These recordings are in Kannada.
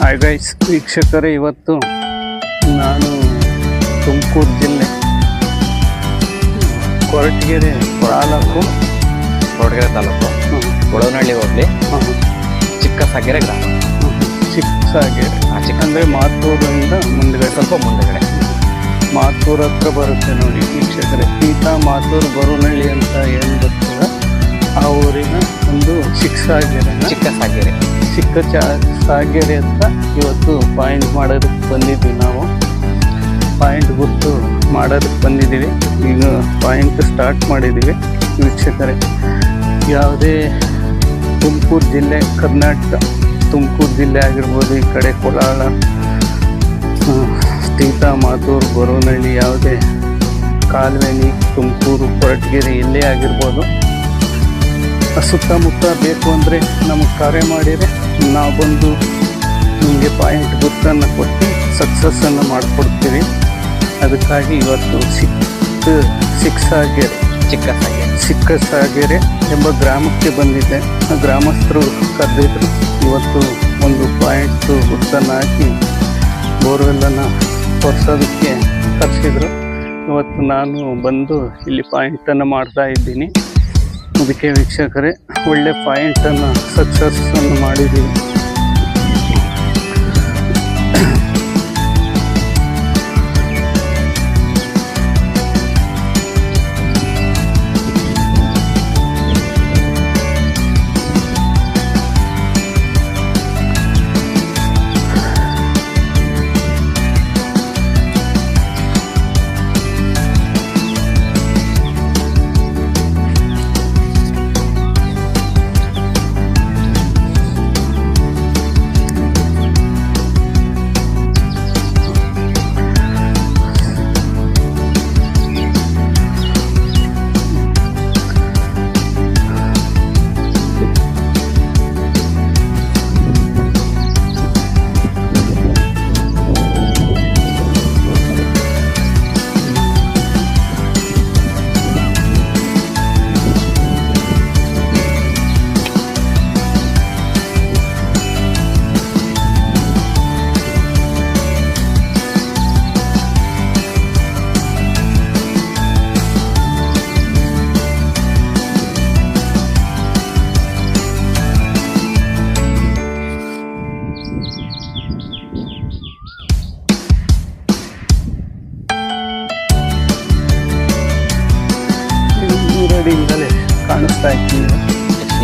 ಹಾಯ್ ಗೈಸ್ ವೀಕ್ಷಕರೇ ಇವತ್ತು ನಾನು ತುಮಕೂರು ಜಿಲ್ಲೆ ಕೊರಟಗೆರೆ ತಾಲೂಕು. ಕೊರಟಗೆರೆ ತಾಲೂಕು. ಗೊಳವನಹಳ್ಳಿ ಹೋಗ್ಲಿ. ಚಿಕ್ಕ ಸಾಗೆರೆ ಗ್ರಾಮ. ಚಿಕ್ಕಸಾಗೆರೆ. ಆ ಚಿಕ್ಕ ಅಂದರೆ ಮಾತೂರಿಂದ ಮುಂದ್ಗಡೆ. ಸ್ವಲ್ಪ ಮುಂದೆಗಡೆ. ಮಾತೂರು ಹತ್ರ ಬರುತ್ತೆ ನೋಡಿ ವೀಕ್ಷಕರೇ. ಈತ ಮಾತೂರು ಬರುವನಹಳ್ಳಿ ಅಂತ ಏನು ಬರ್ತದೆ ಆ ಊರಿನ ಒಂದು ಚಿಕ್ಕಸಾಗೆರೆನ ಚಿಕ್ಕ ಸಾಗೆರೆ ಚಿಕ್ಕ ಚಾ ಸಾಗೇರಿ ಅಂತ ಇವತ್ತು ಪಾಯಿಂಟ್ ಮಾಡೋದಕ್ಕೆ ಬಂದಿದ್ವಿ ನಾವು. ಪಾಯಿಂಟ್ ಗುರ್ತು ಮಾಡೋದಕ್ಕೆ ಬಂದಿದ್ದೀವಿ. ಈಗ ಪಾಯಿಂಟ್ ಸ್ಟಾರ್ಟ್ ಮಾಡಿದ್ದೀವಿ ವೀಕ್ಷಕರೇ. ಯಾವುದೇ ತುಮಕೂರು ಜಿಲ್ಲೆ, ಕರ್ನಾಟಕ, ತುಮಕೂರು ಜಿಲ್ಲೆ ಆಗಿರ್ಬೋದು, ಈ ಕಡೆ ಕೋಲಾರ ಸೀತಾ ಮಾತೂರು ಗೊರವನಹಳ್ಳಿ ಯಾವುದೇ ಕಾಲ್ವೇಣಿ ತುಮಕೂರು, ಕೊರಟಗೆರೆ ಇಲ್ಲೇ ಆಗಿರ್ಬೋದು. ಸುತ್ತಮುತ್ತ ಬೇಕು ಅಂದರೆ ನಮಗೆ ಕರೆ ಮಾಡಿದರೆ ನಾವು ಬಂದು ನಿಮಗೆ ಪಾಯಿಂಟ್ ಗುರ್ತನ್ನು ಕೊಟ್ಟು ಸಕ್ಸಸ್ಸನ್ನು ಮಾಡಿಕೊಡ್ತೀವಿ. ಅದಕ್ಕಾಗಿ ಇವತ್ತು ಸಿಕ್ ಸಿಕ್ಸಾಗೆರೆ ಚಿಕ್ಕ ಸಿಕ್ಕ ಚಿಕ್ಕ ಸಾಗೆರೆ ಎಂಬ ಗ್ರಾಮಕ್ಕೆ ಬಂದಿದ್ದೆ. ಆ ಗ್ರಾಮಸ್ಥರು ಕರೆದಿದ್ರು ಇವತ್ತು ಒಂದು ಪಾಯಿಂಟ್ ಗುರುತನ್ನು ಹಾಕಿ ಬೋರ್ವೆಲ್ಲನ್ನು ತೋರಿಸೋದಕ್ಕೆ ಕರೆಸಿದ್ರು. ಇವತ್ತು ನಾನು ಬಂದು ಇಲ್ಲಿ ಪಾಯಿಂಟನ್ನು ಮಾಡ್ತಾ ಇದ್ದೀನಿ. ಅದಕ್ಕೆ ವೀಕ್ಷಕರೇ ಒಳ್ಳೆ ಪಾಯಿಂಟನ್ನು ಸಕ್ಸಸ್ಸನ್ನು ಮಾಡಿದ್ದೀವಿ.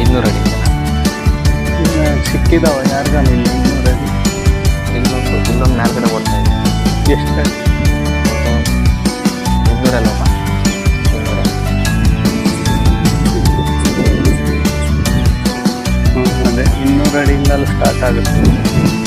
ಇನ್ನೂರು ಅಡಿ. ಇನ್ನು ಸಿಕ್ಕಿದಾವ ಯಾರಿಗಾನ ಇಲ್ಲ ಅಡಿ ಇನ್ನೊಂದು ಇನ್ನೊಂದು ನಾಲ್ಕನೇ ಓಡ್ತಾ ಇದೆ. ಎಷ್ಟು ಇನ್ನೂರಲ್ಲಪ್ಪ? ಇನ್ನೂರ ಇನ್ನೂರು ಅಡಿಯಿಂದಲೂ ಸ್ಟಾರ್ಟ್ ಆಗುತ್ತೆ.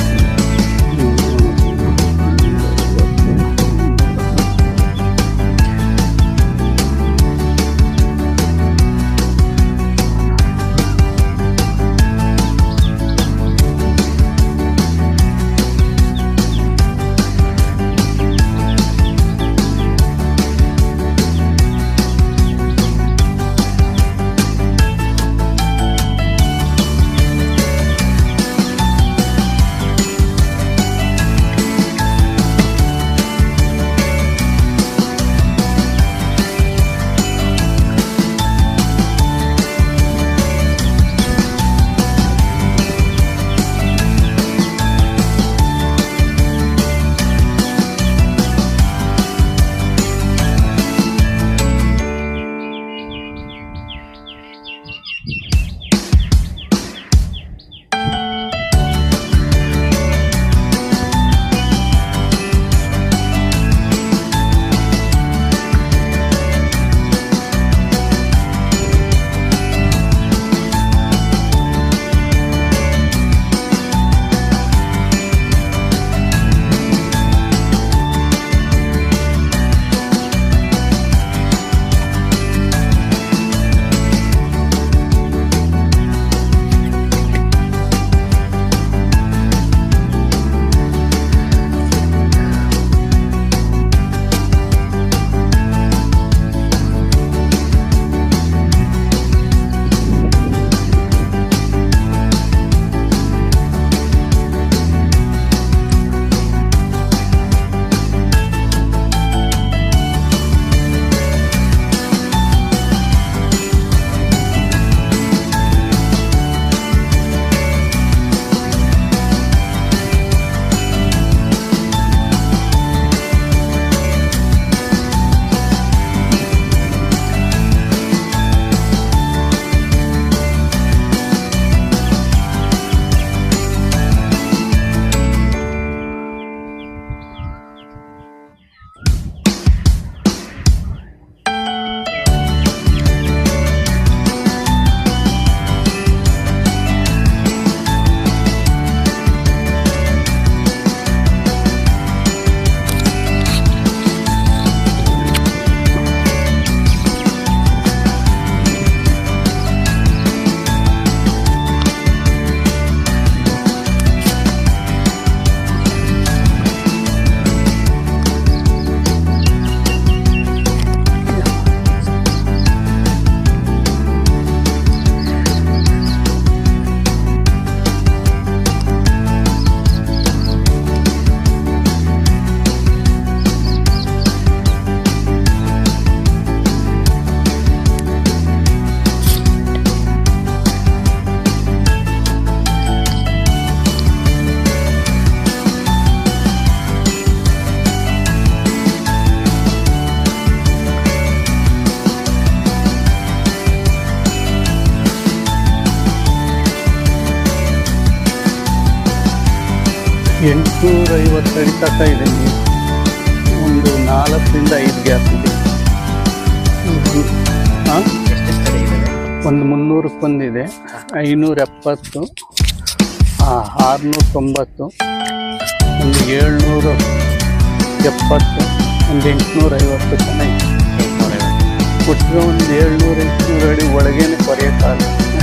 ಎಂಟುನೂರ ಐವತ್ತು ಅಡಿ ತನಕ ಇದೆ ಒಂದು ನಾಲ್ಕರಿಂದ ಐದು ಗ್ಯಾಸ್ ಇದೆ. ಹಾಂ? ಎಷ್ಟೆಷ್ಟು ಬಂದಿದೆ ಒಂದು ಐನೂರ ಎಪ್ಪತ್ತು ಆರುನೂರ ತೊಂಬತ್ತು ಒಂದು ಏಳ್ನೂರು ಎಪ್ಪತ್ತು ಒಂದು ಎಂಟುನೂರ ಐವತ್ತು ಚೆನ್ನಾಗಿ ಕೊಟ್ಟಿರೋ ಒಂದು ಏಳ್ನೂರ ಎಂಟುನೂರು ಅಡಿ ಒಳಗೇನೆ ಕೊರೆಯೋಕ್ಕಾಗಲ್ಲ